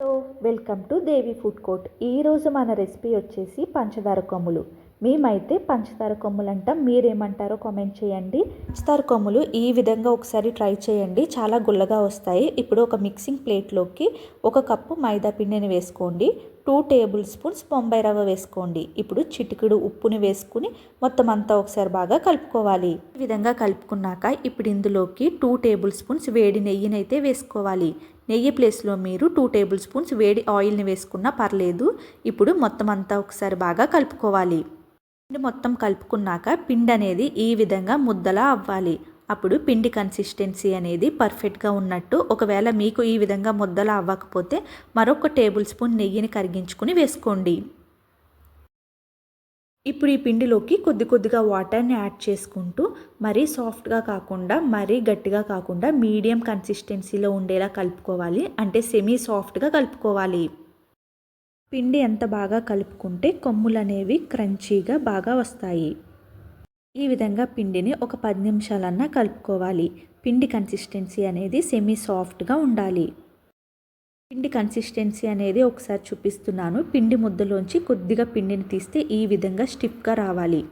Hello welcome to Devi food court. ఈరోజు మన recipe వచ్చేసి పంచదార కొమ్ములు. మేమైతే పంచదార కొమ్ములు అంటాం మీరేమంటారో కామెంట్ చేయండి. పంచదార కొమ్ములు ఈ విధంగా ఒకసారి ట్రై చేయండి. చాలా గుల్లగా వస్తాయి. ఇప్పుడు ఒక మిక్సింగ్ ప్లేట్లోకి ఒక కప్పు మైదా పిండిని వేసుకోండి. టూ టేబుల్ స్పూన్స్ బొంబాయి రవ్వ వేసుకోండి. ఇప్పుడు చిటికెడు ఉప్పుని వేసుకుని మొత్తం అంతా ఒకసారి బాగా కలుపుకోవాలి. ఈ విధంగా కలుపుకున్నాక ఇప్పుడు ఇందులోకి టూ టేబుల్ స్పూన్స్ వేడి నెయ్యినైతే వేసుకోవాలి. నెయ్యి ప్లేస్లో మీరు టూ టేబుల్ స్పూన్స్ వేడి ఆయిల్ని వేసుకున్నా పర్లేదు. ఇప్పుడు మొత్తం అంతా ఒకసారి బాగా కలుపుకోవాలి. పిండి మొత్తం కలుపుకున్నాక పిండి అనేది ఈ విధంగా ముద్దలా అవ్వాలి. అప్పుడు పిండి కన్సిస్టెన్సీ అనేది పర్ఫెక్ట్గా ఉన్నట్టు ఒకవేళ మీకు ఈ విధంగా ముద్దలా అవ్వకపోతే మరొక టేబుల్ స్పూన్ నెయ్యిని కరిగించుకుని వేసుకోండి. ఇప్పుడు ఈ పిండిలోకి కొద్ది కొద్దిగా వాటర్ని యాడ్ చేసుకుంటూ మరీ సాఫ్ట్గా కాకుండా మరీ గట్టిగా కాకుండా మీడియం కన్సిస్టెన్సీలో ఉండేలా కలుపుకోవాలి. అంటే సెమీ సాఫ్ట్గా కలుపుకోవాలి. పిండి ఎంత బాగా కలుపుకుంటే కొమ్ములు అనేవి క్రంచీగా బాగా వస్తాయి. ఈ విధంగా పిండిని ఒక పది నిమిషాలన్నా కలుపుకోవాలి. పిండి కన్సిస్టెన్సీ అనేది సెమీ సాఫ్ట్గా ఉండాలి. పిండి కన్సిస్టెన్సీ అనేది ఒకసారి చూపిస్తున్నాను. పిండి ముద్దలోంచి కొద్దిగా పిండిని తీస్తే ఈ విధంగా స్టిఫ్గా రావాలి.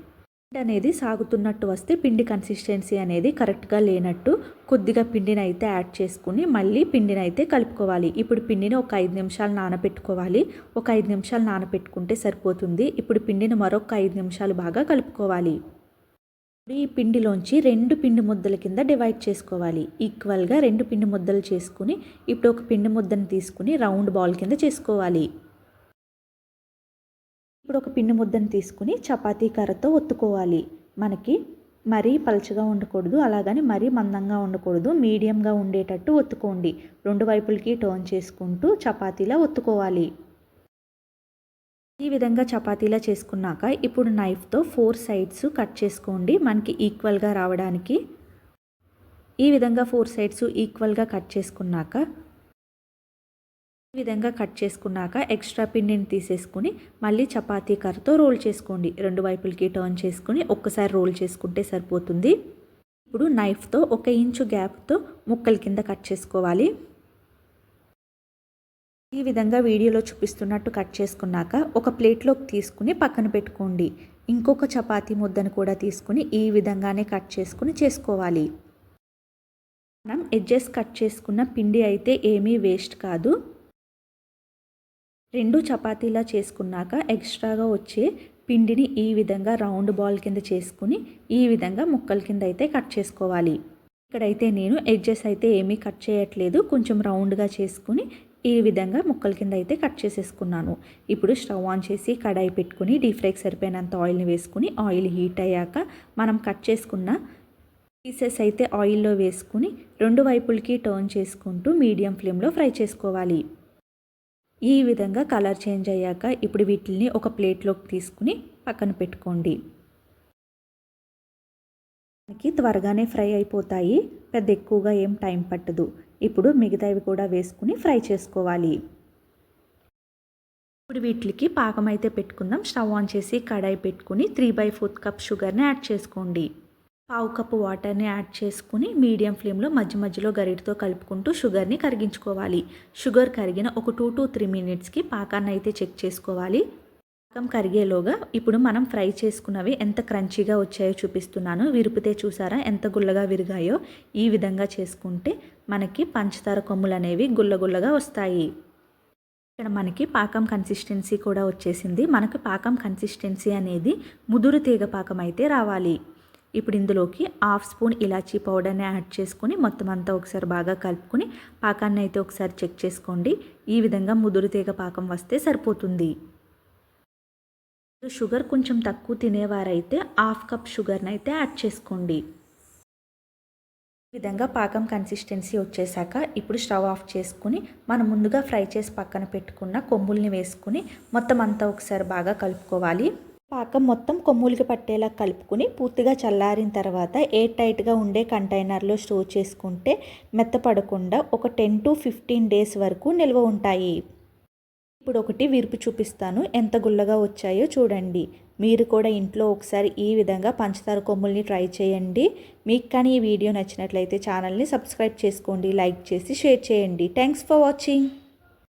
పిండి అనేది సాగుతున్నట్టు వస్తే పిండి కన్సిస్టెన్సీ అనేది కరెక్ట్గా లేనట్టు కొద్దిగా పిండిని అయితే యాడ్ చేసుకుని మళ్ళీ పిండిని అయితే కలుపుకోవాలి. ఇప్పుడు పిండిని ఒక ఐదు నిమిషాలు నానబెట్టుకోవాలి ఒక ఐదు నిమిషాలు నానబెట్టుకుంటే సరిపోతుంది. ఇప్పుడు పిండిని మరొక ఐదు నిమిషాలు బాగా కలుపుకోవాలి. ఈ పిండిలోంచి రెండు పిండి ముద్దల కింద డివైడ్ చేసుకోవాలి. ఈక్వల్గా రెండు పిండి ముద్దలు చేసుకుని ఇప్పుడు ఒక పిండి ముద్దను తీసుకుని రౌండ్ బాల్ కింద చేసుకోవాలి. ఇప్పుడు ఒక పిండి ముద్దను తీసుకుని చపాతీ కర్రతో ఒత్తుకోవాలి. మనకి మరీ పలచగా ఉండకూడదు అలాగని మరీ మందంగా ఉండకూడదు. మీడియంగా ఉండేటట్టు ఒత్తుకోండి. రెండు వైపులకి టర్న్ చేసుకుంటూ చపాతీలా ఒత్తుకోవాలి. ఈ విధంగా చపాతీలా చేసుకున్నాక ఇప్పుడు నైఫ్తో ఫోర్ సైడ్స్ కట్ చేసుకోండి. మనకి ఈక్వల్గా రావడానికి ఈ విధంగా ఫోర్ సైడ్స్ ఈక్వల్గా కట్ చేసుకున్నాక ఈ విధంగా కట్ చేసుకున్నాక ఎక్స్ట్రా పిండిని తీసేసుకుని మళ్ళీ చపాతీ కర్రతో రోల్ చేసుకోండి. రెండు వైపులకి టర్న్ చేసుకుని ఒక్కసారి రోల్ చేసుకుంటే సరిపోతుంది. ఇప్పుడు నైఫ్తో ఒక ఇంచు గ్యాప్తో ముక్కల కింద కట్ చేసుకోవాలి. ఈ విధంగా వీడియోలో చూపిస్తున్నట్టు కట్ చేసుకున్నాక ఒక ప్లేట్లోకి తీసుకుని పక్కన పెట్టుకోండి. ఇంకొక చపాతీ ముద్దను కూడా తీసుకుని ఈ విధంగానే కట్ చేసుకుని చేసుకోవాలి. మనం ఎడ్జెస్ కట్ చేసుకున్న పిండి అయితే ఏమీ వేస్ట్ కాదు. రెండు చపాతీలా చేసుకున్నాక ఎక్స్ట్రాగా వచ్చే పిండిని ఈ విధంగా రౌండ్ బాల్ కింద చేసుకుని ఈ విధంగా ముక్కల కింద అయితే కట్ చేసుకోవాలి. ఇక్కడైతే నేను ఎడ్జెస్ అయితే ఏమీ కట్ చేయట్లేదు. కొంచెం రౌండ్గా చేసుకుని ఈ విధంగా ముక్కల కింద అయితే కట్ చేసేసుకున్నాను. ఇప్పుడు స్టవ్ ఆన్ చేసి కడాయి పెట్టుకుని డీప్ ఫ్రైకి సరిపోయినంత ఆయిల్ని వేసుకుని ఆయిల్ హీట్ అయ్యాక మనం కట్ చేసుకున్న పీసెస్ అయితే ఆయిల్లో వేసుకుని రెండు వైపులకి టర్న్ చేసుకుంటూ మీడియం ఫ్లేమ్లో ఫ్రై చేసుకోవాలి. ఈ విధంగా కలర్ చేంజ్ అయ్యాక ఇప్పుడు వీటిని ఒక ప్లేట్లోకి తీసుకుని పక్కన పెట్టుకోండి. మనకి త్వరగానే ఫ్రై అయిపోతాయి. పెద్ద ఎక్కువగా ఏం టైం పట్టదు. ఇప్పుడు మిగతావి కూడా వేసుకుని ఫ్రై చేసుకోవాలి. ఇప్పుడు వీటికి పాకం అయితే పెట్టుకుందాం. స్టవ్ ఆన్ చేసి కడాయి పెట్టుకుని త్రీ బై ఫోర్త్ కప్ షుగర్ని యాడ్ చేసుకోండి. పావు కప్పు వాటర్ని యాడ్ చేసుకుని మీడియం ఫ్లేమ్లో మధ్య మధ్యలో గరిటితో కలుపుకుంటూ షుగర్ని కరిగించుకోవాలి. షుగర్ కరిగిన ఒక టూ టు త్రీ మినిట్స్కి పాకాన్ని అయితే చెక్ చేసుకోవాలి. పాకం కరిగేలోగా ఇప్పుడు మనం ఫ్రై చేసుకున్నవి ఎంత క్రంచీగా వచ్చాయో చూపిస్తున్నాను. విరిపితే చూసారా? ఎంత గుల్లగా విరిగాయో ఈ విధంగా చేసుకుంటే మనకి పంచదార కొమ్ములు అనేవి గుల్లగుల్లగా వస్తాయి. ఇక్కడ మనకి పాకం కన్సిస్టెన్సీ కూడా వచ్చేసింది. మనకి పాకం కన్సిస్టెన్సీ అనేది ముదురు తీగ పాకం అయితే రావాలి. ఇప్పుడు ఇందులోకి హాఫ్ స్పూన్ ఇలాచీ పౌడర్ని యాడ్ చేసుకుని మొత్తం అంతా ఒకసారి బాగా కలుపుకొని పాకాన్ని అయితే ఒకసారి చెక్ చేసుకోండి. ఈ విధంగా ముదురు తీగ పాకం వస్తే సరిపోతుంది. షుగర్ కొంచెం తక్కువ తినేవారైతే హాఫ్ కప్ షుగర్ని అయితే యాడ్ చేసుకోండి. ఈ విధంగా పాకం కన్సిస్టెన్సీ వచ్చేసాక ఇప్పుడు స్టవ్ ఆఫ్ చేసుకుని మనం ముందుగా ఫ్రై చేసి పక్కన పెట్టుకున్న కొమ్ముల్ని వేసుకుని మొత్తం అంతా ఒకసారి బాగా కలుపుకోవాలి. పాకం మొత్తం కొమ్ములకి పట్టేలా కలుపుకుని పూర్తిగా చల్లారిన తర్వాత ఎయిర్ టైట్గా ఉండే కంటైనర్లో స్టోర్ చేసుకుంటే మెత్తపడకుండా ఒక టెన్ టు ఫిఫ్టీన్ డేస్ వరకు నిల్వ ఉంటాయి. ఇప్పుడు ఒకటి విరుపు చూపిస్తాను. ఎంత గుల్లగా వచ్చాయో చూడండి. మీరు కూడా ఇంట్లో ఒకసారి ఈ విధంగా పంచదార కొమ్ముల్ని ట్రై చేయండి. మీకు కానీ ఈ వీడియో నచ్చినట్లయితే ఛానల్ని సబ్స్క్రైబ్ చేసుకోండి లైక్ చేసి షేర్ చేయండి. Thanks for watching.